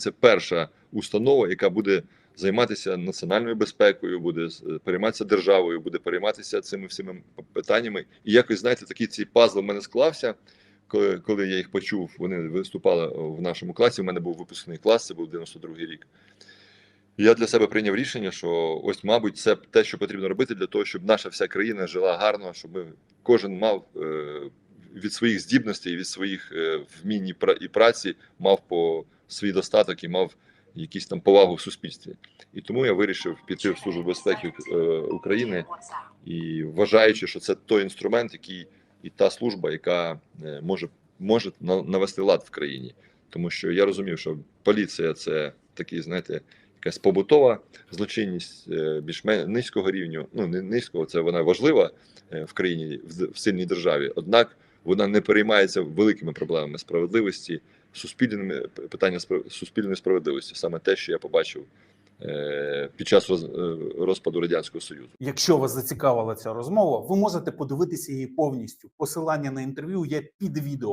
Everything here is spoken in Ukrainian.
Це перша установа, яка буде займатися національною безпекою, буде е, перейматися державою, буде перейматися цими всіми питаннями. І якось знаєте, такий цей пазл в мене склався. Коли, коли я їх почув, вони виступали в нашому класі. У мене був випускний клас, це був 92-й рік. Я для себе прийняв рішення, що ось, мабуть, це те, що потрібно робити для того, щоб наша вся країна жила гарно, щоб кожен мав е, від своїх здібностей, від своїх е, вмінь і праці мав по свій достаток і мав якісь там повагу в суспільстві. І тому я вирішив піти в службу безпеки е, України і вважаючи, що це той інструмент, який і та служба, яка е, може, може на- навести лад в країні. Тому що я розумів, що поліція це такий, знаєте, якась побутова злочинність е, більш низького рівню. Ну не низького, це вона важлива в країні в сильній державі. Однак вона не переймається великими проблемами справедливості, суспільними питання суспільної справедливості. Саме те, що я побачив е, під час е, розпаду радянського союзу. Якщо вас зацікавила ця розмова, ви можете подивитися її повністю. Посилання на інтерв'ю є під відео.